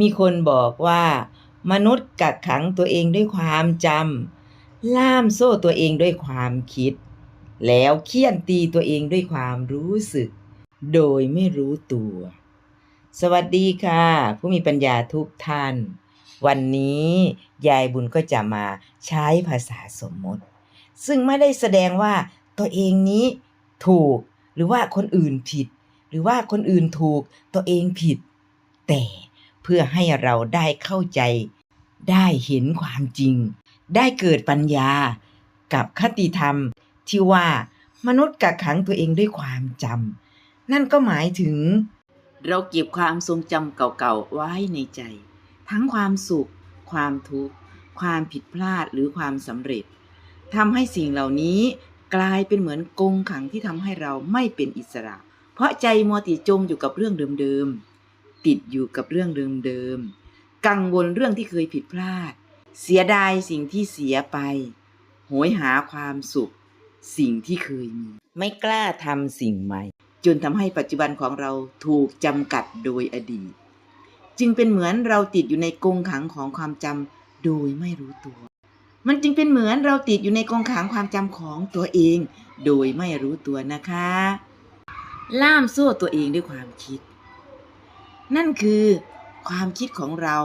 มีคนบอกว่า มนุษย์กักขังตัวเองด้วยความจำล่ามโซ่ตัวเองด้วยความคิด แล้วเคี่ยนตีตัวเองด้วยความรู้สึก โดยไม่รู้ตัว สวัสดีค่ะ ผู้มีปัญญาทุกท่าน วันนี้ยายบุญก็จะมาใช้ภาษาสมมติ ซึ่งไม่ได้แสดงว่าตัวเองนี้ถูกหรือว่าคนอื่นผิด หรือว่าคนอื่นถูกตัวเองผิด แต่ เพื่อให้เราได้เข้าใจ ได้เห็นความจริง ได้เกิดปัญญา กับคติธรรมที่ว่ามนุษย์กักขังตัวเองด้วยความจำนั่นก็หมายถึง เราเก็บความทรงจำเก่าๆไว้ในใจ ทั้งความสุข ความทุกข์ความผิดพลาดหรือความสำเร็จทำให้สิ่งเหล่านี้กลายเป็นเหมือนกงขังที่ทำให้เราไม่เป็นอิสระ เพราะใจมัวติจมอยู่กับเรื่องเดิมๆ ติดอยู่กับเรื่องเดิมๆ กังวลเรื่องที่เคยผิดพลาด เสียดายสิ่งที่เสียไป โหยหาความสุข สิ่งที่เคยมี ไม่กล้าทำสิ่งใหม่ จนทำให้ปัจจุบันของเราถูกจำกัดโดยอดีต จึงเป็นเหมือนเราติดอยู่ในกรงขังของความจำโดยไม่รู้ตัว มันจึงเป็นเหมือนเราติดอยู่ในกรงขังความจำของตัวเอง โดยไม่รู้ตัวนะคะ ล่ามโซ่ตัวเองด้วยความคิด นั่นคือความคิดของเรา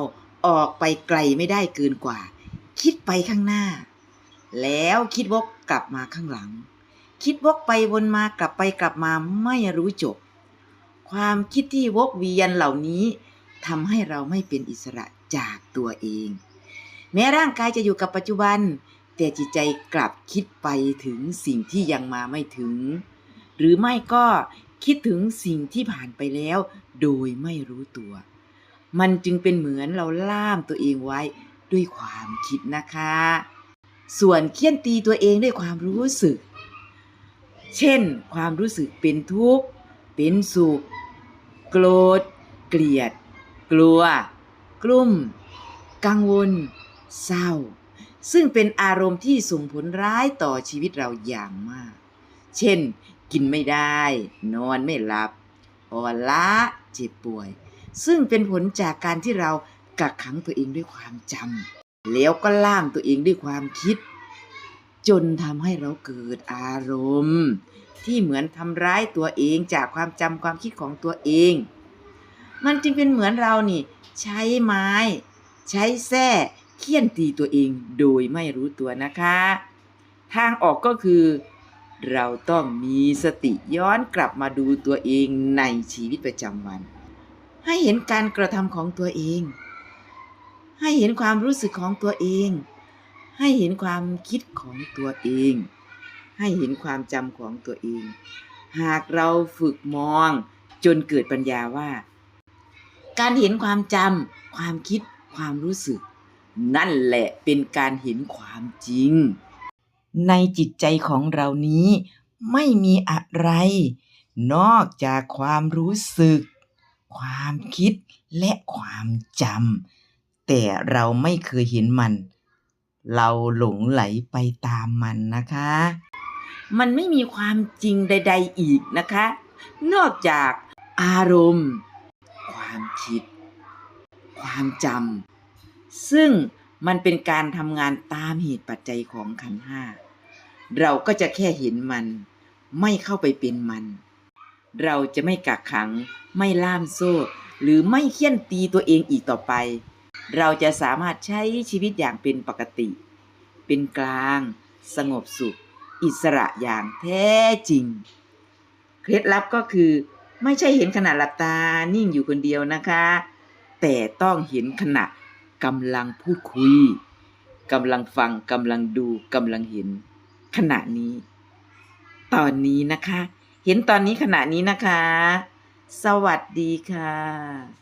ออกไปไกลไม่ได้เกินกว่า คิดไปข้างหน้า แล้วคิดวกกลับมาข้างหลัง คิดวกไปวนมากลับไปกลับมาไม่รู้จบ ความคิดที่วกเวียนเหล่านี้ทำให้เราไม่เป็นอิสระจากตัวเอง แม้ร่างกายจะอยู่กับปัจจุบัน แต่จิตใจกลับคิดไปถึงสิ่งที่ยังมาไม่ถึง หรือไม่ก็ คิดถึงสิ่งที่ผ่านไปแล้ว โดยไม่รู้ตัว มันจึงเป็นเหมือนเราล่ามตัวเองไว้ด้วยความคิดนะคะ ส่วนเคี่ยนตีตัวเองด้วยความรู้สึก เช่น ความรู้สึกเป็นทุกข์ เป็นสุข โกรธ เกลียด กลัว กลุ้มกังวล เศร้า ซึ่งเป็นอารมณ์ที่ส่งผลร้ายต่อชีวิตเราอย่างมาก เช่น กินไม่ได้ นอนไม่หลับอ่อนล้าเจ็บป่วย ซึ่งเป็นผลจากการที่เรากักขังตัวเองด้วยความจำแล้วก็ล่ามตัวเองด้วยความคิด จนทำให้เราเกิดอารมณ์ ที่เหมือนทำร้ายตัวเองจากความจำความคิดของตัวเอง มันจึงเป็นเหมือนเรานี่ ใช้ไม้ ใช้แส้เคี่ยนตีตัวเองโดยไม่รู้ตัวนะคะ ทางออกก็คือ เราต้องมีสติย้อนกลับมาดูตัวเองในชีวิตประจำวัน ให้เห็นการกระทำของตัวเอง ให้เห็นความรู้สึกของตัวเอง ให้เห็นความคิดของตัวเอง ให้เห็นความจำของตัวเอง หากเราฝึกมองจนเกิดปัญญาว่า การเห็นความจำความคิดความรู้สึก นั่นแหละเป็นการเห็นความจริง ในจิตใจของเรานี้ ไม่มีอะไร นอกจากความรู้สึก ความคิดและความจำแต่เราไม่เคยเห็นมัน เราหลงไหลไปตามมันนะคะ มันไม่มีความจริงใด ๆ อีกนะคะ นอกจากอารมณ์ ความคิด ความจำซึ่ง มันเป็นการทำงานตามเหตุปัจจัยของขันห้า เราก็จะแค่เห็นมัน ไม่เข้าไปเป็นมัน เราจะไม่กักขัง ไม่ล่ามโซ่ หรือไม่เคี่ยนตีตัวเองอีกต่อไป เราจะสามารถใช้ชีวิตอย่างเป็นปกติ เป็นกลาง สงบสุข อิสระอย่างแท้จริง เคล็ดลับก็คือไม่ใช่เห็นขณะหลับตานิ่งอยู่คนเดียวนะคะ แต่ต้องเห็นขณะ กำลังพูดคุยกำลังฟังกำลังดูกำลังเห็น ขณะนี้ ตอนนี้นะคะ เห็นตอนนี้ขณะนี้นะคะ สวัสดีค่ะ